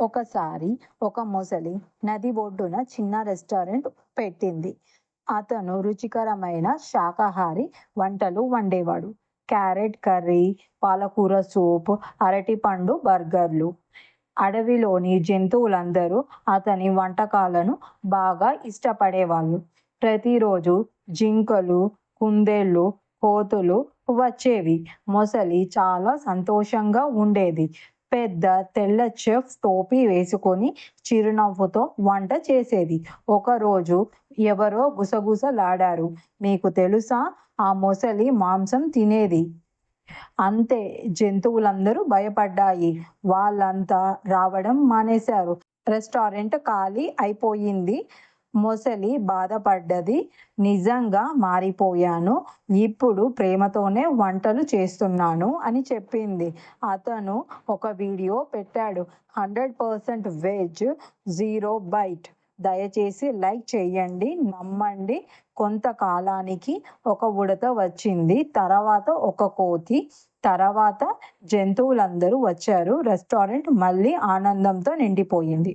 ఒకసారి ఒక మొసలి నది ఒడ్డున చిన్న రెస్టారెంట్ పెట్టింది. అతను రుచికరమైన శాకాహారి వంటలు వండేవాడు. క్యారెట్ కర్రీ పాలకూర సూప్ అరటిపండు బర్గర్లు. అడవిలోని జంతువులందరూ అతని వంటకాలను బాగా ఇష్టపడేవాళ్ళు. ప్రతిరోజు జింకలు కుందేళ్ళు కోతులు వచ్చేవి. మొసలి చాలా సంతోషంగా ఉండేది. పెద్ద తెల్ల చెఫ్ టోపీ వేసుకొని చిరునవ్వుతో వంట చేసేది. ఒకరోజు ఎవరో గుసగుసలాడారు. మీకు తెలుసా? ఆ మొసలి మాంసం తినేది. అంతే జంతువులందరూ భయపడ్డాయి. వాళ్ళంతా రావడం మానేశారు. రెస్టారెంట్ ఖాళీ అయిపోయింది. మొసలి బాధపడ్డది నిజంగా మారిపోయాను ఇప్పుడు ప్రేమతోనే వంటలు చేస్తున్నాను అని చెప్పింది. అతను ఒక వీడియో పెట్టాడు. Hundred percent veg zero bite. దయచేసి లైక్ చేయండి నమ్మండి. కొంతకాలానికి ఒక ఉడత వచ్చింది తర్వాత ఒక కోతి తర్వాత జంతువులందరూ వచ్చారు. రెస్టారెంట్ మళ్ళీ ఆనందంతో నిండిపోయింది.